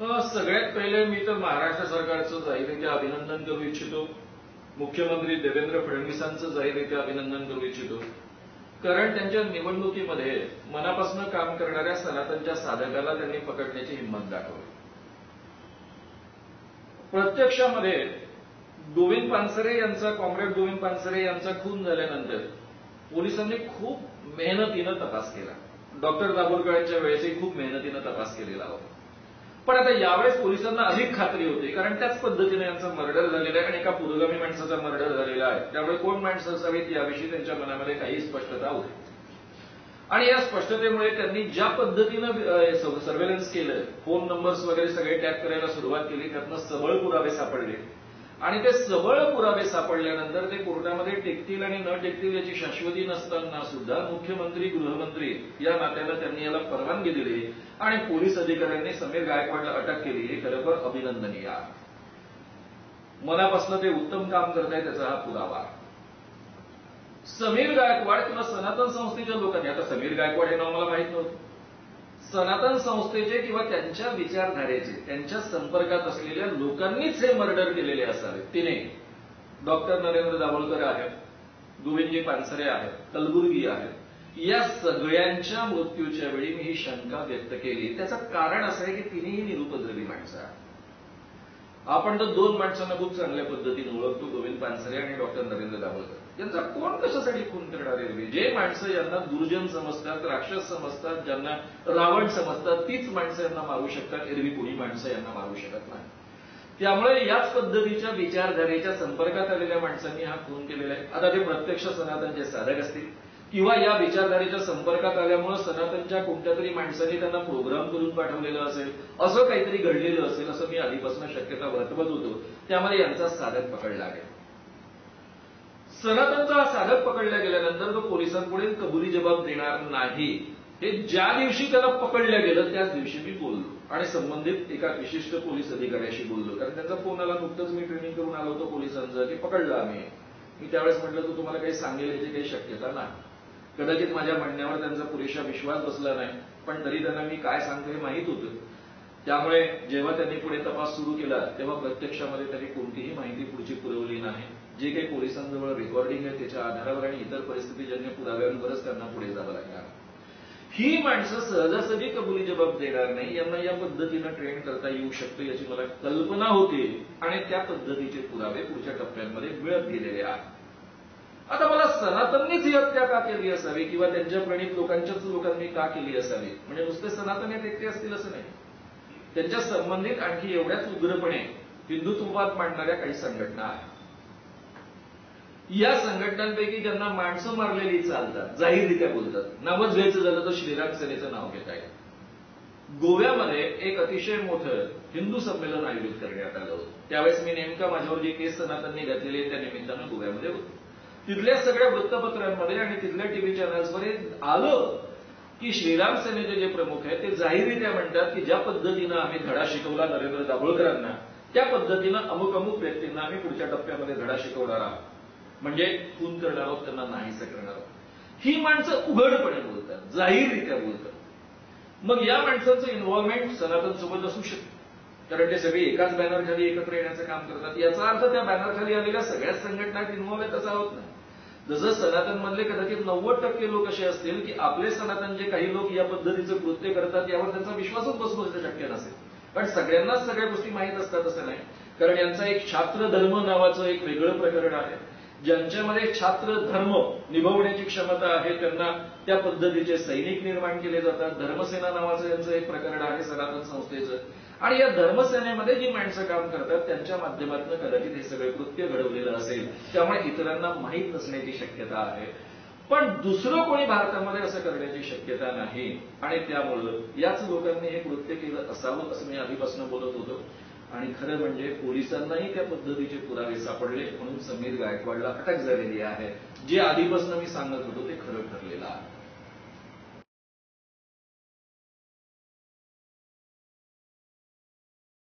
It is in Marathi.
सगळ्यात पहिले मी तर महाराष्ट्र सरकारचं जाहीररित्या अभिनंदन करू इच्छितो. मुख्यमंत्री देवेंद्र फडणवीसांचं जाहीररित्या अभिनंदन करू इच्छितो. कारण त्यांच्या निवडणुकीमध्ये मनापासून काम करणाऱ्या सनातनच्या साधकाला त्यांनी पकडण्याची हिंमत दाखवली. प्रत्यक्षामध्ये गोविंद पानसरे यांचा कॉम्रेड गोविंद पानसरे यांचा खून झाल्यानंतर पोलिसांनी खूप मेहनतीनं तपास केला. डॉक्टर दाभोळकरांच्या वेळेसही खूप मेहनतीनं तपास केलेला होता. पण आता यावेळेस पोलिसांना अधिक खात्री होती कारण त्याच पद्धतीने यांचा मर्डर झालेला आहे आणि एका पुरोगामी माणसाचा मर्डर झालेला आहे. त्यामुळे कोण माणसं असावीत याविषयी त्यांच्या मनामध्ये काही स्पष्टता होती. आणि या स्पष्टतेमुळे त्यांनी ज्या पद्धतीनं सर्व्हेलन्स केलं फोन नंबर्स वगैरे सगळे टॅप करायला सुरुवात केली त्यातनं सबळ पुरावे सापडले. आणि ते सबळ पुरावे सापडल्यानंतर ते कोर्टामध्ये टेकतील आणि न टेकतील याची शाश्वती नसताना सुद्धा मुख्यमंत्री गृहमंत्री या नात्यानं त्यांनी याला परवानगी दिली आणि पोलीस अधिकाऱ्यांनी समीर गायकवाडला अटक केली. हे खरोखर अभिनंदनीय मनापासून ते उत्तम काम करताय त्याचा हा पुरावा. समीर गायकवाड किंवा सनातन संस्थेच्या लोकांनी आता समीर गायकवाड हे नाव मला माहीत नव्हतं. सनातन संस्थेचे किंवा त्यांच्या विचारधारेचे त्यांच्या संपर्कात असलेल्या लोकांनीच हे मर्डर केलेले असावे. तिने डॉक्टर नरेंद्र दाभोलकर आहेत गोविंदजी पानसरे आहेत कलबुर्गी आहेत. या सगळ्यांच्या मृत्यूच्या वेळी मी ही शंका व्यक्त केली. त्याचं कारण असं आहे की तिनेही निरुपद्रवी माणसं आहेत. आपण तर दोन माणसांना खूप चांगल्या पद्धतीने ओळखतो गोविंद पानसरे आणि डॉक्टर नरेंद्र दाभोलकर. यांचा कोण कशासाठी खून करणार आहे? जे माणसं यांना दुर्जन समजतात राक्षस समजतात ज्यांना रावण समजतात तीच माणसं यांना मारू शकतात एरवी कोणी माणसं यांना मारू शकत नाही. त्यामुळे याच पद्धतीच्या विचारधारेच्या संपर्कात आलेल्या माणसांनी हा खून केलेला आहे. आता ते प्रत्यक्ष सनातनचे साधक असतील. किंवा या विचारधारेच्या संपर्कात आल्यामुळे सनातनच्या कोणत्या तरी माणसांनी त्यांना प्रोग्राम करून पाठवलेलं असेल असं काहीतरी घडलेलं असेल असं मी आधीपासून शक्यता वर्तवत होतो त्यामध्ये यांचा साधक पकडला गेला. सनातनचा साधक पकडला गेल्यानंतर तो पोलिसांपुढे कबुली जबाब देणार नाही. हे ज्या दिवशी त्याला पकडलं गेलं त्याच दिवशी मी बोललो. आणि संबंधित एका विशिष्ट पोलीस अधिकाऱ्याशी बोललो. कारण त्यांचा फोन आला नुकतंच मी ट्रेनिंग करून आलो होतो पोलिसांचं की पकडलं आम्ही. मी त्यावेळेस म्हटलं तर तुम्हाला काही सांगेल याची काही शक्यता नाही. कदाचित माझ्या म्हणण्यावर त्यांचा पुरेशा विश्वास बसला नाही पण तरी त्यांना मी काय सांगतो हे माहीत होतं. त्यामुळे जेव्हा त्यांनी पुढे तपास सुरू केला तेव्हा प्रत्यक्षामध्ये त्यांनी कोणतीही माहिती पुढची पुरवली नाही. जे काही पोलिसांजवळ रेकॉर्डिंग आहे त्याच्या आधारावर आणि इतर परिस्थितीजन्य पुराव्यांवरच त्यांना पुढे जावं लागणार. ही माणसं सहजासहजी कबुली जबाब देणार नाही यांना या पद्धतीनं ट्रेन करता येऊ शकतं याची मला कल्पना होती आणि त्या पद्धतीचे पुरावे पुढच्या टप्प्यांमध्ये मिळत गेलेले आहेत. आता मला सनातननीच ही हत्या का केली असावी किंवा त्यांच्या प्रणित लोकांच्याच लोकांनी का केली असावी? म्हणजे नुसते सनातन हे एकटे असतील असं नाही. त्यांच्या संबंधित आणखी एवढ्याच उग्रपणे हिंदुत्ववाद मांडणाऱ्या काही संघटना आहेत. या संघटनांपैकी ज्यांना माणसं मारलेली चालतात जाहीररित्या बोलतात. नावच घ्यायचं झालं तर श्रीराम सेनेचं नाव घेता येईल. गोव्यामध्ये एक अतिशय मोठं हिंदू संमेलन आयोजित करण्यात आलं होतं. त्यावेळेस मी नेमका माझ्यावर जी केस सनातननी घातलेली त्या निमित्तानं गोव्यामध्ये होतो. तिथल्या सगळ्या वृत्तपत्रांमध्ये आणि तिथल्या टीव्ही चॅनल्समध्ये आलं की श्रीराम सेनेचे जे प्रमुख आहेत ते जाहीररित्या म्हणतात की ज्या पद्धतीनं आम्ही धडा शिकवला नरेंद्र दाभोळकरांना त्या पद्धतीनं अमुक अमुक व्यक्तींना आम्ही पुढच्या टप्प्यामध्ये धडा शिकवणार आहोत. म्हणजे खून करणार आहोत त्यांना नाहीसं करणार आहोत. ही माणसं उघडपणे बोलतात जाहीररित्या बोलतात. मग या माणसाचं इन्व्हॉल्वमेंट सनातन सोबत असू शकतं. कारण ते सगळे एकाच बॅनरखाली एकत्र येण्याचं काम करतात. याचा अर्थ त्या बॅनरखाली आलेल्या सगळ्याच संघटनात इन्व्हॉल्व आहेत असा होत नाही. जसं सनातनमधले कदाचित नव्वद टक्के लोक असे असतील की आपले सनातन जे काही लोक या पद्धतीचं कृत्य करतात यावर त्यांचा विश्वासच बसणं शक्य नसेल. पण सगळ्यांनाच सगळ्या गोष्टी माहीत असतात असं नाही. कारण यांचा एक छात्र धर्म नावाचं एक वेगळं प्रकरण आहे. ज्यांच्यामध्ये छात्र धर्म निभवण्याची क्षमता आहे त्यांना त्या पद्धतीचे सैनिक निर्माण केले जातात. धर्मसेना नावाचं यांचं एक प्रकरण आहे सनातन संस्थेचं. आणि या धर्मसेनेमध्ये जी माणसं काम करतात त्यांच्या माध्यमातून कदाचित हे सगळे कृत्य घडवलेलं असेल त्यामुळे इतरांना माहीत नसण्याची शक्यता आहे. पण दुसरं कोणी भारतामध्ये असं करण्याची शक्यता नाही आणि त्यामुळं याच लोकांनी हे कृत्य केलं असावं असं मी आधीपासून बोलत होतो. आणि खरं म्हणजे पोलिसांनाही त्या पद्धतीचे पुरावे सापडले म्हणून समीर गायकवाडला अटक झालेली आहे. जे आधीपासून मी सांगत होतो ते खरं ठरलेलं आहे.